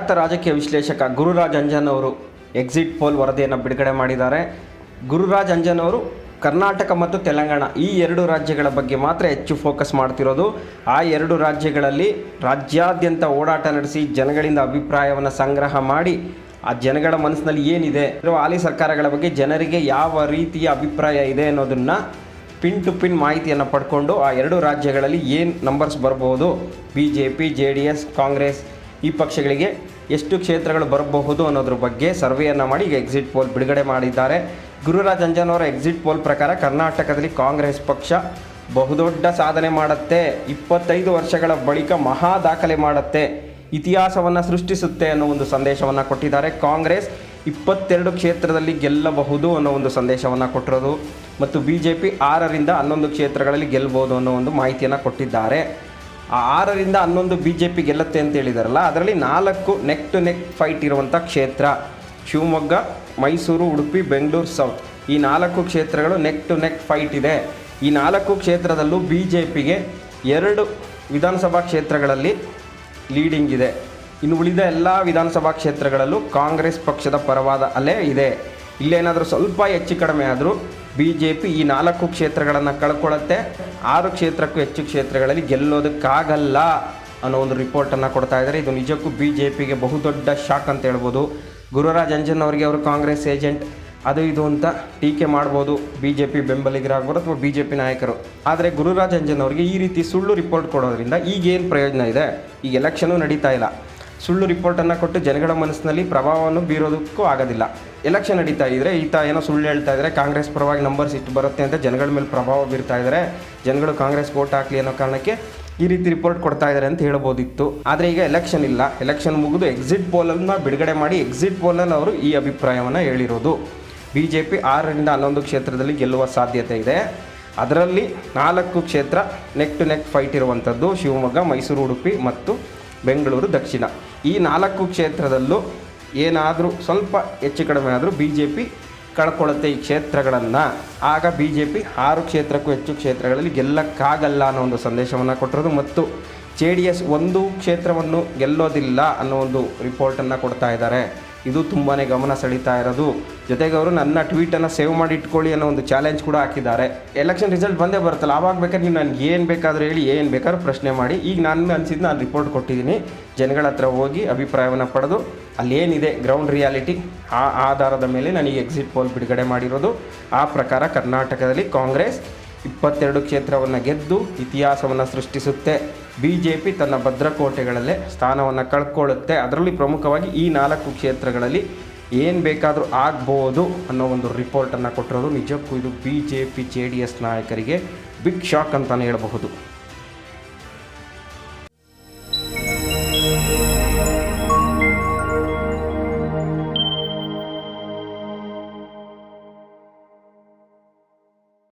ಖ್ಯಾತ ರಾಜಕೀಯ ವಿಶ್ಲೇಷಕ ಗುರುರಾಜ್ ಅಂಜನ್ ಅವರು ಎಕ್ಸಿಟ್ ಪೋಲ್ ವರದಿಯನ್ನು ಬಿಡುಗಡೆ ಮಾಡಿದ್ದಾರೆ. ಗುರುರಾಜ್ ಅಂಜನ್ ಅವರು ಕರ್ನಾಟಕ ಮತ್ತು ತೆಲಂಗಾಣ ಈ ಎರಡು ರಾಜ್ಯಗಳ ಬಗ್ಗೆ ಮಾತ್ರ ಹೆಚ್ಚು ಫೋಕಸ್ ಮಾಡ್ತಿರೋದು. ಆ ಎರಡು ರಾಜ್ಯಗಳಲ್ಲಿ ರಾಜ್ಯಾದ್ಯಂತ ಓಡಾಟ ನಡೆಸಿ ಜನಗಳಿಂದ ಅಭಿಪ್ರಾಯವನ್ನು ಸಂಗ್ರಹ ಮಾಡಿ ಆ ಜನಗಳ ಮನಸ್ಸಿನಲ್ಲಿ ಏನಿದೆ, ಇರುವ ಹಾಲಿ ಸರ್ಕಾರಗಳ ಬಗ್ಗೆ ಜನರಿಗೆ ಯಾವ ರೀತಿಯ ಅಭಿಪ್ರಾಯ ಇದೆ ಅನ್ನೋದನ್ನು ಪಿನ್ ಟು ಪಿನ್ ಮಾಹಿತಿಯನ್ನು ಪಡ್ಕೊಂಡು ಆ ಎರಡು ರಾಜ್ಯಗಳಲ್ಲಿ ಏನು ನಂಬರ್ಸ್ ಬರ್ಬೋದು? B J P J D S, Congress ಈ ಪಕ್ಷಗಳಿಗೆ ಎಷ್ಟು ಕ್ಷೇತ್ರಗಳು ಬರಬಹುದು ಅನ್ನೋದ್ರ ಬಗ್ಗೆ ಸರ್ವೆಯನ್ನು ಮಾಡಿ ಈಗ ಎಕ್ಸಿಟ್ ಪೋಲ್ ಬಿಡುಗಡೆ ಮಾಡಿದ್ದಾರೆ. ಗುರುರಾಜ್ ಅಂಜನ್ ಅವರ ಎಕ್ಸಿಟ್ ಪೋಲ್ ಪ್ರಕಾರ ಕರ್ನಾಟಕದಲ್ಲಿ ಕಾಂಗ್ರೆಸ್ ಪಕ್ಷ ಬಹುದೊಡ್ಡ ಸಾಧನೆ ಮಾಡುತ್ತೆ. ಇಪ್ಪತ್ತೈದು ವರ್ಷಗಳ ಬಳಿಕ ಮಹಾ ದಾಖಲೆ ಮಾಡುತ್ತೆ. ಇತಿಹಾಸವನ್ನು ಸೃಷ್ಟಿಸುತ್ತೆ ಅನ್ನೋ ಒಂದು ಸಂದೇಶವನ್ನು ಕೊಟ್ಟಿದ್ದಾರೆ. ಕಾಂಗ್ರೆಸ್ ಇಪ್ಪತ್ತೆರಡು ಕ್ಷೇತ್ರದಲ್ಲಿ ಗೆಲ್ಲಬಹುದು ಅನ್ನೋ ಒಂದು ಸಂದೇಶವನ್ನು ಕೊಟ್ಟಿರೋದು. ಮತ್ತು ಬಿ ಜೆ ಪಿ ಆರರಿಂದ ಹನ್ನೊಂದು ಕ್ಷೇತ್ರಗಳಲ್ಲಿ ಗೆಲ್ಲಬಹುದು ಅನ್ನೋ ಒಂದು ಮಾಹಿತಿಯನ್ನು ಕೊಟ್ಟಿದ್ದಾರೆ. ಆ ಆರರಿಂದ ಹನ್ನೊಂದು ಬಿ ಜೆ ಪಿ ಗೆಲ್ಲುತ್ತೆ ಅಂತ ಹೇಳಿದಾರಲ್ಲ, ಅದರಲ್ಲಿ ನಾಲ್ಕು ನೆಕ್ ಟು ನೆಕ್ ಫೈಟ್ ಇರುವಂಥ ಕ್ಷೇತ್ರ, ಶಿವಮೊಗ್ಗ, ಮೈಸೂರು, ಉಡುಪಿ, ಬೆಂಗಳೂರು ಸೌತ್ ಈ ನಾಲ್ಕು ಕ್ಷೇತ್ರಗಳು ನೆಕ್ ಟು ನೆಕ್ ಫೈಟ್ ಇದೆ. ಈ ನಾಲ್ಕು ಕ್ಷೇತ್ರದಲ್ಲೂ ಬಿ ಜೆ ಪಿಗೆ ಎರಡು ವಿಧಾನಸಭಾ ಕ್ಷೇತ್ರಗಳಲ್ಲಿ ಲೀಡಿಂಗ್ ಇದೆ. ಇನ್ನು ಉಳಿದ ಎಲ್ಲ ವಿಧಾನಸಭಾ ಕ್ಷೇತ್ರಗಳಲ್ಲೂ ಕಾಂಗ್ರೆಸ್ ಪಕ್ಷದ ಪರವಾದ ಅಲೆ ಇದೆ. ಇಲ್ಲೇನಾದರೂ ಸ್ವಲ್ಪ ಹೆಚ್ಚು ಕಡಿಮೆ ಆದರೂ ಬಿ ಜೆ ಪಿ ಈ ನಾಲ್ಕು ಕ್ಷೇತ್ರಗಳನ್ನು ಕಳ್ಕೊಳ್ಳುತ್ತೆ. ಆರು ಕ್ಷೇತ್ರಕ್ಕೂ ಹೆಚ್ಚು ಕ್ಷೇತ್ರಗಳಲ್ಲಿ ಗೆಲ್ಲೋದಕ್ಕಾಗಲ್ಲ ಅನ್ನೋ ಒಂದು ರಿಪೋರ್ಟನ್ನು ಕೊಡ್ತಾ ಇದ್ದಾರೆ. ಇದು ನಿಜಕ್ಕೂ ಬಿ ಜೆ ಪಿಗೆ ಬಹುದೊಡ್ಡ ಶಾಕ್ ಅಂತ ಹೇಳ್ಬೋದು. ಗುರುರಾಜ್ ಅಂಜನ್ ಅವರಿಗೆ ಅವರು ಕಾಂಗ್ರೆಸ್ ಏಜೆಂಟ್. ಅದು ಇದು ಅಂತ ಟೀಕೆ ಮಾಡ್ಬೋದು. ಬಿ ಜೆ ಪಿ ಬೆಂಬಲಿಗರಾಗ್ಬೋದು ಅಥವಾ ಬಿ ಜೆ ಪಿ ನಾಯಕರು. ಆದರೆ ಗುರುರಾಜ್ ಅಂಜನ್ ಅವರಿಗೆ ಈ ರೀತಿ ಸುಳ್ಳು ರಿಪೋರ್ಟ್ ಕೊಡೋದ್ರಿಂದ ಈಗೇನು ಪ್ರಯೋಜನ ಇದೆ? ಈಗ ಎಲೆಕ್ಷನು ನಡೀತಾ ಇಲ್ಲ. ಸುಳ್ಳು ರಿಪೋರ್ಟನ್ನು ಕೊಟ್ಟು ಜನಗಳ ಮನಸ್ಸಿನಲ್ಲಿ ಪ್ರಭಾವವನ್ನು ಬೀರೋದಕ್ಕೂ ಆಗೋದಿಲ್ಲ. ಎಲೆಕ್ಷನ್ ನಡೀತಾ ಇದ್ದರೆ ಈತ ಏನೋ ಸುಳ್ಳು ಹೇಳ್ತಾ ಇದ್ದಾರೆ ಕಾಂಗ್ರೆಸ್ ಪರವಾಗಿ ನಂಬರ್ಸ್ ಇಷ್ಟು ಬರುತ್ತೆ ಅಂತ ಜನಗಳ ಮೇಲೆ ಪ್ರಭಾವ ಬೀರ್ತಾ ಇದ್ದಾರೆ ಜನಗಳು ಕಾಂಗ್ರೆಸ್ ವೋಟ್ ಹಾಕಲಿ ಅನ್ನೋ ಕಾರಣಕ್ಕೆ ಈ ರೀತಿ ರಿಪೋರ್ಟ್ ಕೊಡ್ತಾ ಇದ್ದಾರೆ ಅಂತ ಹೇಳ್ಬೋದಿತ್ತು. ಆದರೆ ಈಗ ಎಲೆಕ್ಷನ್ ಇಲ್ಲ. ಎಲೆಕ್ಷನ್ ಮುಗಿದು ಎಕ್ಸಿಟ್ ಪೋಲನ್ನು ಬಿಡುಗಡೆ ಮಾಡಿ ಎಕ್ಸಿಟ್ ಪೋಲಲ್ಲಿ ಅವರು ಈ ಅಭಿಪ್ರಾಯವನ್ನು ಹೇಳಿರೋದು. ಬಿ ಜೆ ಪಿ ಆರರಿಂದ ಹನ್ನೊಂದು ಕ್ಷೇತ್ರದಲ್ಲಿ ಗೆಲ್ಲುವ ಸಾಧ್ಯತೆ ಇದೆ. ಅದರಲ್ಲಿ ನಾಲ್ಕು ಕ್ಷೇತ್ರ ನೆಕ್ ಟು ನೆಕ್ ಫೈಟ್ ಇರುವಂಥದ್ದು. ಶಿವಮೊಗ್ಗ, ಮೈಸೂರು, ಉಡುಪಿ ಮತ್ತು ಬೆಂಗಳೂರು, ದಕ್ಷಿಣ. ಈ ನಾಲ್ಕು ಕ್ಷೇತ್ರದಲ್ಲೂ ಏನಾದರೂ ಸ್ವಲ್ಪ ಹೆಚ್ಚು ಕಡಿಮೆ ಆದರೂ ಬಿ ಜೆ ಪಿ ಕಳ್ಕೊಳ್ಳುತ್ತೆ ಈ ಕ್ಷೇತ್ರಗಳನ್ನು. ಆಗ ಬಿ ಜೆ ಪಿ ಆರು ಕ್ಷೇತ್ರಕ್ಕೂ ಹೆಚ್ಚು ಕ್ಷೇತ್ರಗಳಲ್ಲಿ ಗೆಲ್ಲಕ್ಕಾಗಲ್ಲ ಅನ್ನೋ ಒಂದು ಸಂದೇಶವನ್ನು ಕೊಟ್ಟಿರೋದು ಮತ್ತು ಜೆ ಡಿ ಎಸ್ ಒಂದು ಕ್ಷೇತ್ರವನ್ನು ಗೆಲ್ಲೋದಿಲ್ಲ ಅನ್ನೋ ಒಂದು ರಿಪೋರ್ಟನ್ನು ಕೊಡ್ತಾ ಇದ್ದಾರೆ. ಇದು ತುಂಬಾ ಗಮನ ಸೆಳೀತಾ ಇರೋದು. ಜೊತೆಗೆ ಅವರು ನನ್ನ ಟ್ವೀಟನ್ನು ಸೇವ್ ಮಾಡಿ ಇಟ್ಕೊಳ್ಳಿ ಅನ್ನೋ ಒಂದು ಚಾಲೆಂಜ್ ಕೂಡ ಹಾಕಿದ್ದಾರೆ. ಎಲೆಕ್ಷನ್ ರಿಸಲ್ಟ್ ಬಂದೇ ಬರುತ್ತಲ್ಲ, ಆವಾಗ ಬೇಕಾದ್ರೆ ನೀವು ನನಗೆ ಏನು ಬೇಕಾದರೂ ಹೇಳಿ, ಏನು ಬೇಕಾದ್ರೂ ಪ್ರಶ್ನೆ ಮಾಡಿ. ಈಗ ನಾನು ಅನಿಸಿದ್ದು ನಾನು ರಿಪೋರ್ಟ್ ಕೊಟ್ಟಿದ್ದೀನಿ. ಜನಗಳ ಹತ್ರ ಹೋಗಿ ಅಭಿಪ್ರಾಯವನ್ನು ಪಡೆದು ಅಲ್ಲಿ ಏನಿದೆ ಗ್ರೌಂಡ್ ರಿಯಾಲಿಟಿ ಆ ಆಧಾರದ ಮೇಲೆ ನನಗೆ ಎಕ್ಸಿಟ್ ಪೋಲ್ ಬಿಡುಗಡೆ ಮಾಡಿರೋದು. ಆ ಪ್ರಕಾರ ಕರ್ನಾಟಕದಲ್ಲಿ ಕಾಂಗ್ರೆಸ್ ಇಪ್ಪತ್ತೆರಡು ಕ್ಷೇತ್ರವನ್ನು ಗೆದ್ದು ಇತಿಹಾಸವನ್ನು ಸೃಷ್ಟಿಸುತ್ತೆ. ಬಿ ಜೆ ಪಿ ತನ್ನ ಭದ್ರಕೋಟೆಗಳಲ್ಲೇ ಸ್ಥಾನವನ್ನು ಕಳ್ಕೊಳ್ಳುತ್ತೆ. ಅದರಲ್ಲಿ ಪ್ರಮುಖವಾಗಿ ಈ ನಾಲ್ಕು ಕ್ಷೇತ್ರಗಳಲ್ಲಿ ಏನು ಬೇಕಾದರೂ ಆಗ್ಬೋದು ಅನ್ನೋ ಒಂದು ರಿಪೋರ್ಟನ್ನು ಕೊಟ್ಟಿರೋದು ನಿಜಕ್ಕೂ ಇದು B J P J D S ನಾಯಕರಿಗೆ ಬಿಗ್ ಶಾಕ್ ಅಂತಲೇ ಹೇಳಬಹುದು.